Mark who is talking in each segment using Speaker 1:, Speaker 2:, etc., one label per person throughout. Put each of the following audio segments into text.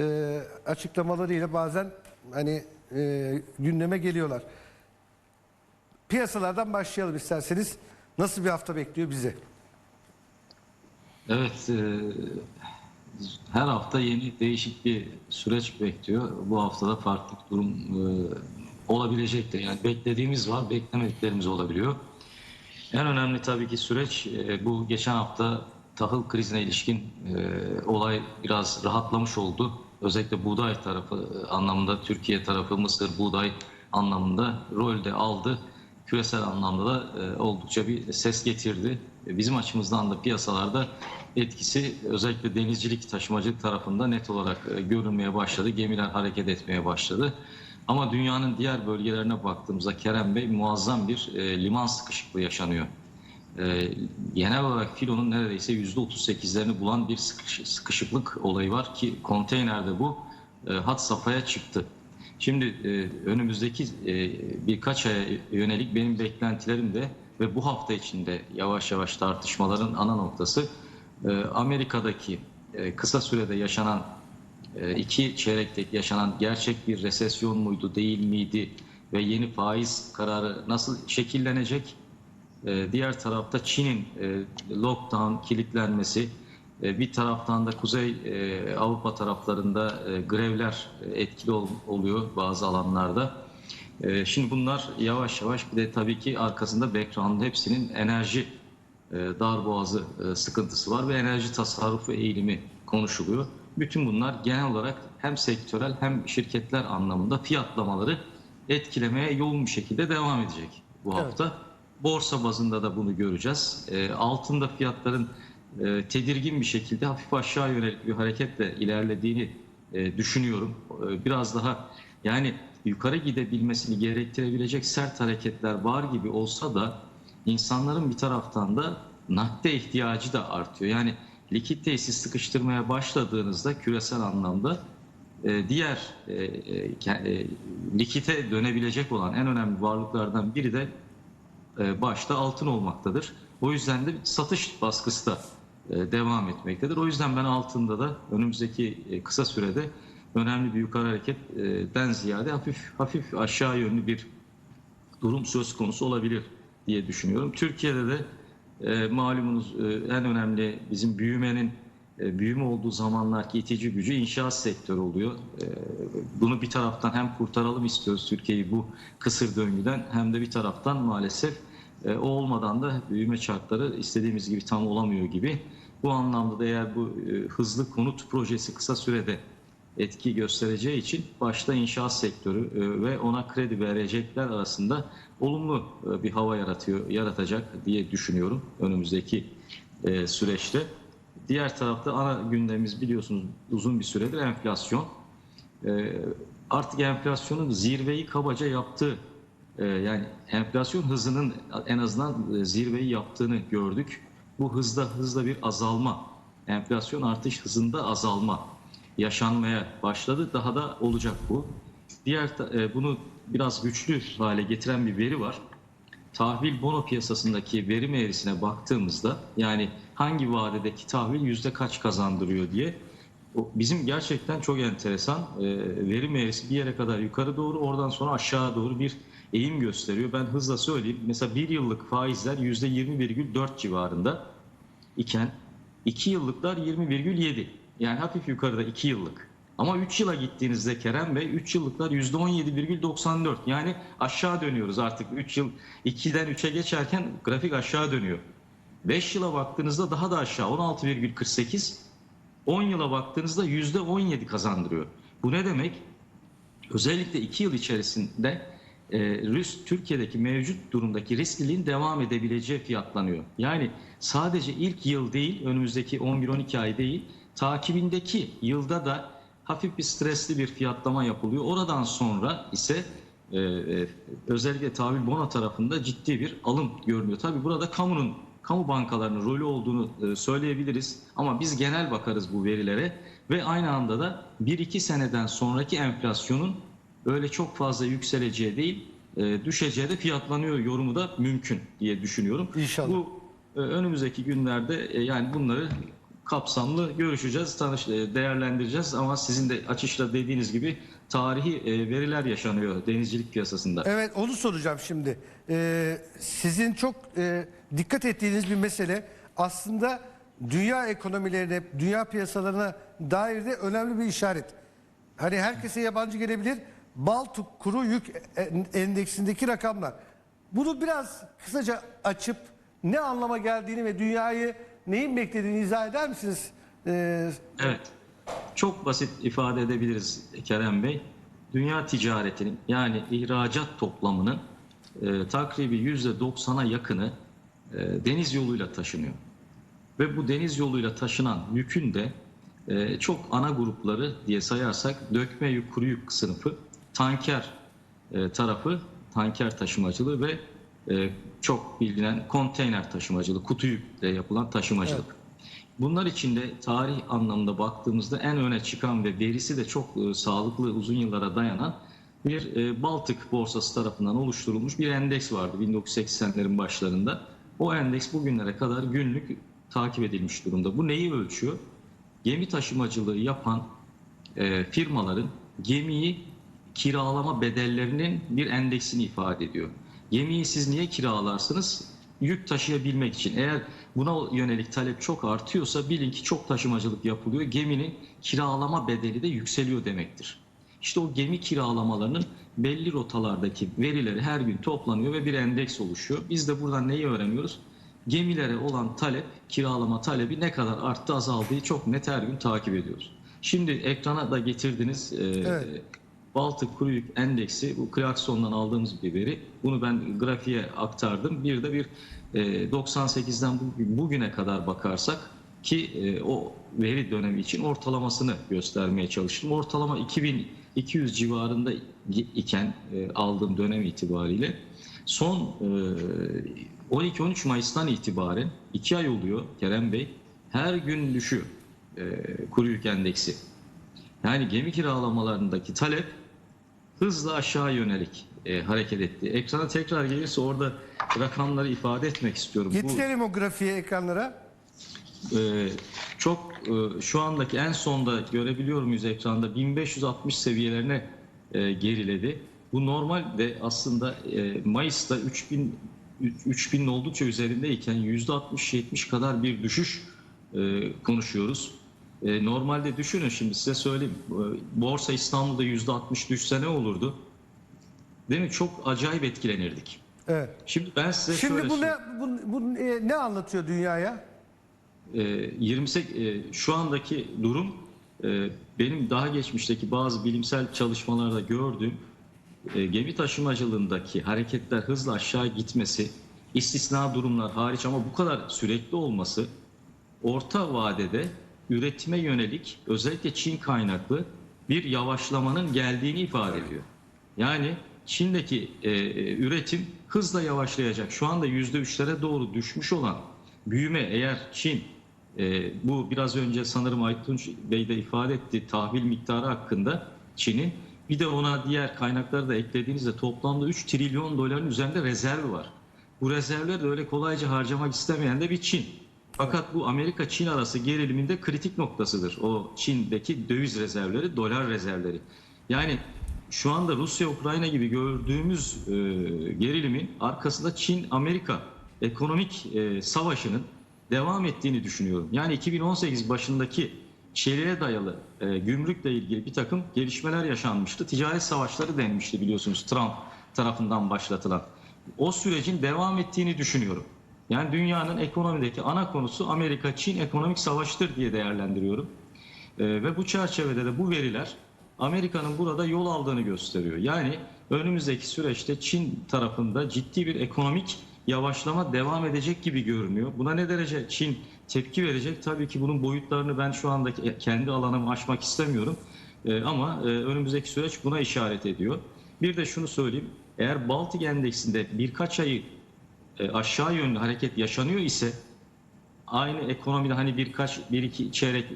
Speaker 1: e, açıklamalarıyla bazen hani e, gündeme geliyorlar. Piyasalardan başlayalım isterseniz. Nasıl bir hafta bekliyor bizi?
Speaker 2: Evet, e, her hafta yeni değişik bir süreç bekliyor. Bu haftada farklı durum e, olabilecek de. Yani beklediğimiz var, beklemediklerimiz olabiliyor. En önemli tabii ki süreç e, bu geçen hafta tahıl krizine ilişkin e, olay biraz rahatlamış oldu. Özellikle buğday tarafı e, anlamında Türkiye tarafı Mısır buğday anlamında rol de aldı. Küresel anlamda da e, oldukça bir ses getirdi. E, Bizim açımızdan da piyasalarda etkisi özellikle denizcilik, taşımacılık tarafında net olarak e, görünmeye başladı. Gemiler hareket etmeye başladı. Ama dünyanın diğer bölgelerine baktığımızda Kerem Bey muazzam bir liman sıkışıklığı yaşanıyor. E, genel olarak filonun neredeyse %38'lerini bulan bir sıkış- sıkışıklık olayı var ki konteynerde bu e, hat safhaya çıktı. Şimdi e, önümüzdeki e, birkaç aya yönelik benim beklentilerim de ve bu hafta içinde yavaş yavaş tartışmaların ana noktası e, Amerika'daki e, kısa sürede yaşanan e, iki çeyrekteki yaşanan gerçek bir resesyon muydu değil miydi ve yeni faiz kararı nasıl şekillenecek? E, Diğer tarafta Çin'in e, lockdown kilitlenmesi, e, bir taraftan da Kuzey e, Avrupa taraflarında e, grevler etkili ol- oluyor bazı alanlarda. E, Şimdi bunlar yavaş yavaş bir de tabii ki arkasında background hepsinin enerji e, darboğazı e, sıkıntısı var ve enerji tasarrufu eğilimi konuşuluyor. Bütün bunlar genel olarak hem sektörel hem şirketler anlamında fiyatlamaları etkilemeye yoğun bir şekilde devam edecek bu
Speaker 1: Evet.
Speaker 2: Borsa bazında da bunu göreceğiz. E, altında fiyatların e, tedirgin bir şekilde hafif aşağı yönelik bir hareketle ilerlediğini e, düşünüyorum. E, biraz daha yani yukarı gidebilmesini gerektirebilecek sert hareketler var gibi olsa da insanların bir taraftan da nakde ihtiyacı da artıyor. Yani likiditeyi siz sıkıştırmaya başladığınızda küresel anlamda diğer likite dönebilecek olan en önemli varlıklardan biri de başta altın olmaktadır. O yüzden de satış baskısı da e, devam etmektedir. O yüzden ben altında da önümüzdeki e, kısa sürede önemli bir yukarı hareketten ziyade hafif hafif aşağı yönlü bir durum söz konusu olabilir diye düşünüyorum. Türkiye'de de e, malumunuz e, en önemli bizim büyümenin e, büyüme olduğu zamanlarki itici gücü inşaat sektörü oluyor. E, bunu bir taraftan hem kurtaralım istiyoruz Türkiye'yi bu kısır döngüden hem de bir taraftan maalesef e, o olmadan da büyüme çarkları istediğimiz gibi tam olamıyor gibi. Bu anlamda da eğer bu e, hızlı konut projesi kısa sürede etki göstereceği için başta inşaat sektörü e, ve ona kredi verecekler arasında olumlu e, bir hava yaratıyor yaratacak diye düşünüyorum önümüzdeki e, süreçte. Diğer tarafta ana gündemimiz biliyorsunuz uzun bir süredir enflasyon. Artık enflasyonun zirveyi kabaca yaptığı yani enflasyon hızının en azından e, zirveyi yaptığını gördük. Bu hızda hızla bir azalma, enflasyon artış hızında azalma yaşanmaya başladı. Daha da olacak bu. Diğer e, bunu biraz güçlü hale getiren bir veri var. Tahvil bono piyasasındaki verim eğrisine baktığımızda yani hangi vadedeki tahvil yüzde kaç kazandırıyor diye bizim gerçekten çok enteresan e, verim eğrisi bir yere kadar yukarı doğru oradan sonra aşağı doğru bir eğim gösteriyor. Ben hızla söyleyeyim. Mesela bir yıllık faizler yüzde 20,4 civarında iken 2 yıllıklar 20,7. Yani hafif yukarıda 2 yıllık. Ama 3 yıla gittiğinizde Kerem Bey 3 yıllıklar %17,94. Yani aşağı dönüyoruz artık 3 yıl 2'den 3'e geçerken grafik aşağı dönüyor. 5 yıla baktığınızda daha da aşağı 16,48. 10 yıla baktığınızda %17 kazandırıyor. Bu ne demek? Özellikle 2 yıl içerisinde e, Rus Türkiye'deki mevcut durumdaki riskliliğin devam edebileceği fiyatlanıyor. Yani sadece ilk yıl değil, önümüzdeki 11-12 ay değil, takibindeki yılda da hafif bir stresli bir fiyatlama yapılıyor. Oradan sonra ise e, e, özellikle tahvil bono tarafında ciddi bir alım görünüyor. Tabii burada kamunun kamu bankalarının rolü olduğunu e, söyleyebiliriz ama biz genel bakarız bu verilere ve aynı anda da 1-2 seneden sonraki enflasyonun öyle çok fazla yükseleceği değil e, düşeceği de fiyatlanıyor yorumu da mümkün diye düşünüyorum.
Speaker 1: İnşallah.
Speaker 2: Bu e, önümüzdeki günlerde e, yani bunları kapsamlı görüşeceğiz, tanış, değerlendireceğiz ama sizin de açışla dediğiniz gibi tarihi veriler yaşanıyor denizcilik piyasasında.
Speaker 1: Evet onu soracağım şimdi. Ee, sizin çok e, dikkat ettiğiniz bir mesele aslında dünya ekonomilerine, dünya piyasalarına dair de önemli bir işaret. Hani herkese yabancı gelebilir. Baltuk kuru yük en- endeksindeki rakamlar. Bunu biraz kısaca açıp ne anlama geldiğini ve dünyayı neyin beklediğini izah eder misiniz? Ee,
Speaker 2: Evet. Çok basit ifade edebiliriz Kerem Bey. Dünya ticaretinin yani ihracat toplamının e, takribi %90'a yakını e, deniz yoluyla taşınıyor. Ve bu deniz yoluyla taşınan yükün de e, çok ana grupları diye sayarsak dökme yük, kuru yük sınıfı, tanker e, tarafı, tanker taşımacılığı ve e, çok bilinen konteyner taşımacılığı, kutu yükle yapılan taşımacılık. Bunlar içinde tarih anlamında baktığımızda en öne çıkan ve verisi de çok e, sağlıklı uzun yıllara dayanan bir e, Baltık borsası tarafından oluşturulmuş bir endeks vardı 1980'lerin başlarında. O endeks bugünlere kadar günlük takip edilmiş durumda. Bu neyi ölçüyor? Gemi taşımacılığı yapan e, firmaların gemiyi kiralama bedellerinin bir endeksini ifade ediyor. Gemiyi siz niye kiralarsınız? Yük taşıyabilmek için. Eğer buna yönelik talep çok artıyorsa bilin ki çok taşımacılık yapılıyor. Geminin kiralama bedeli de yükseliyor demektir. İşte o gemi kiralamalarının belli rotalardaki verileri her gün toplanıyor ve bir endeks oluşuyor. Biz de buradan neyi öğreniyoruz? Gemilere olan talep, kiralama talebi ne kadar arttı azaldığı çok net her gün takip ediyoruz. Şimdi ekrana da getirdiniz. e,
Speaker 1: Evet.
Speaker 2: Baltık Kuru Yük Endeksi bu Clarkson'dan aldığımız bir veri. Bunu ben grafiğe aktardım. Bir de bir e, 98'den bugün- bugüne kadar bakarsak ki e, o veri dönemi için ortalamasını göstermeye çalıştım. Ortalama 2200 civarında iken e, aldığım dönem itibariyle son e, 12-13 Mayıs'tan itibaren 2 ay oluyor Kerem Bey. Her gün düşüyor e, kuru yük endeksi. Yani gemi kiralamalarındaki talep hızla aşağı yönelik e, hareket etti. Ekrana tekrar gelirse orada rakamları ifade etmek istiyorum. Bu
Speaker 1: getirelim o grafiği ekranlara.
Speaker 2: e, çok e, şu andaki en sonda görebiliyor muyuz ekranda 1560 seviyelerine e, geriledi. Bu normalde aslında e, Mayıs'ta 3000 3000'in oldukça üzerindeyken %60-70 kadar bir düşüş e, konuşuyoruz. E, normalde düşünün şimdi size söyleyeyim. E, Borsa İstanbul'da %60 düşse ne olurdu? Değil mi? Çok acayip etkilenirdik.
Speaker 1: Evet.
Speaker 2: Şimdi ben size
Speaker 1: Şimdi
Speaker 2: şöyle
Speaker 1: bu
Speaker 2: söyleyeyim.
Speaker 1: ne bu, bu e, ne anlatıyor dünyaya?
Speaker 2: E, 28 e, şu andaki durum e, benim daha geçmişteki bazı bilimsel çalışmalarda gördüğüm e, gemi taşımacılığındaki hareketler hızla aşağı gitmesi, istisna durumlar hariç ama bu kadar sürekli olması orta vadede üretime yönelik özellikle Çin kaynaklı bir yavaşlamanın geldiğini ifade ediyor. Yani Çin'deki e, e, üretim hızla yavaşlayacak. Şu anda %3'lere doğru düşmüş olan büyüme eğer Çin e, bu biraz önce sanırım Aytunç Bey de ifade etti tahvil miktarı hakkında Çin'in bir de ona diğer kaynakları da eklediğinizde toplamda 3 trilyon doların üzerinde rezervi var. Bu rezervleri de öyle kolayca harcamak istemeyen de bir Çin. Fakat bu Amerika-Çin arası geriliminde kritik noktasıdır. O Çin'deki döviz rezervleri, dolar rezervleri. Yani şu anda Rusya-Ukrayna gibi gördüğümüz e, gerilimin arkasında Çin-Amerika ekonomik e, savaşının devam ettiğini düşünüyorum. Yani 2018 başındaki çeliğe dayalı e, gümrükle ilgili bir takım gelişmeler yaşanmıştı. Ticaret savaşları denmişti biliyorsunuz Trump tarafından başlatılan. O sürecin devam ettiğini düşünüyorum. Yani dünyanın ekonomideki ana konusu Amerika-Çin ekonomik savaştır diye değerlendiriyorum. Ee, ve bu çerçevede de bu veriler Amerika'nın burada yol aldığını gösteriyor. Yani önümüzdeki süreçte Çin tarafında ciddi bir ekonomik yavaşlama devam edecek gibi görünüyor. Buna ne derece Çin tepki verecek? Tabii ki bunun boyutlarını ben şu andaki kendi alanımı aşmak istemiyorum. Ee, ama e, önümüzdeki süreç buna işaret ediyor. Bir de şunu söyleyeyim. Eğer Baltık Endeksinde birkaç ayı e, aşağı yönlü hareket yaşanıyor ise aynı ekonomide hani birkaç bir iki çeyrek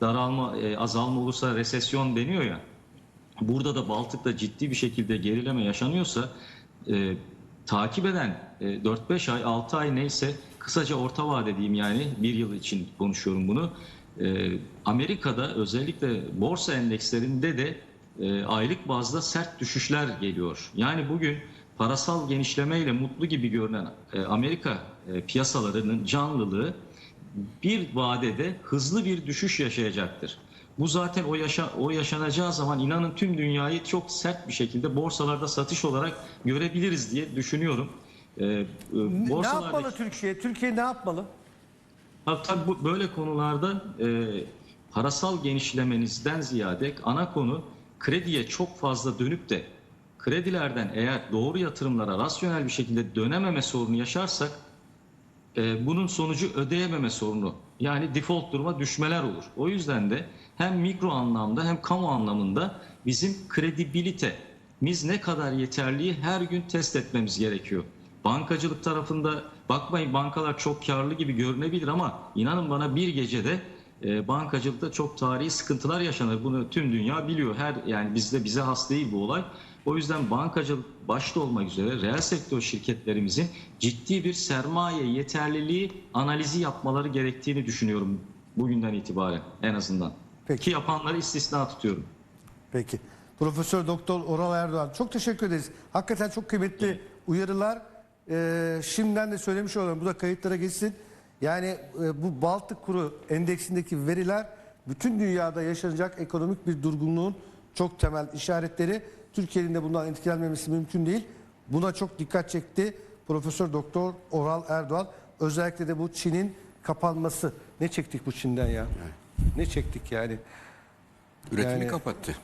Speaker 2: daralma e, azalma olursa resesyon deniyor ya burada da Baltık'ta ciddi bir şekilde gerileme yaşanıyorsa e, takip eden e, 4-5 ay 6 ay neyse kısaca orta vade diyeyim yani bir yıl için konuşuyorum bunu e, Amerika'da özellikle borsa endekslerinde de e, aylık bazda sert düşüşler geliyor. Yani bugün parasal genişlemeyle mutlu gibi görünen e, Amerika e, piyasalarının canlılığı bir vadede hızlı bir düşüş yaşayacaktır. Bu zaten o yaşa o yaşanacağı zaman inanın tüm dünyayı çok sert bir şekilde borsalarda satış olarak görebiliriz diye düşünüyorum. Ee, e,
Speaker 1: Ne yapmalı Türkiye? Türkiye ne yapmalı?
Speaker 2: Tabii bu böyle konularda e, parasal genişlemenizden ziyade ana konu krediye çok fazla dönüp de kredilerden eğer doğru yatırımlara rasyonel bir şekilde dönememe sorunu yaşarsak e, bunun sonucu ödeyememe sorunu yani default duruma düşmeler olur. O yüzden de hem mikro anlamda hem kamu anlamında bizim kredibilitemiz ne kadar yeterliği her gün test etmemiz gerekiyor. Bankacılık tarafında bakmayın bankalar çok karlı gibi görünebilir ama inanın bana bir gecede e, bankacılıkta çok tarihi sıkıntılar yaşanır. Bunu tüm dünya biliyor. Her yani bizde bize has değil bu olay. O yüzden bankacılık başta olmak üzere reel sektör şirketlerimizin ciddi bir sermaye yeterliliği analizi yapmaları gerektiğini düşünüyorum bugünden itibaren en azından.
Speaker 1: Peki.
Speaker 2: Ki yapanları istisna tutuyorum.
Speaker 1: Peki. Profesör Doktor Oral Erdoğan çok teşekkür ederiz. Hakikaten çok kıymetli uyarılar. Ee, şimdiden de söylemiş olalım. Bu da kayıtlara geçsin. Yani e, bu Baltık Kuru endeksindeki veriler bütün dünyada yaşanacak ekonomik bir durgunluğun çok temel işaretleri. Türkiye'nin de bundan etkilenmemesi mümkün değil. Buna çok dikkat çekti Profesör Doktor Oral Erdoğan. Özellikle de bu Çin'in kapanması. Ne çektik bu Çin'den ya? Ne çektik yani?
Speaker 3: Üretimi
Speaker 1: Yani-
Speaker 3: kapattı.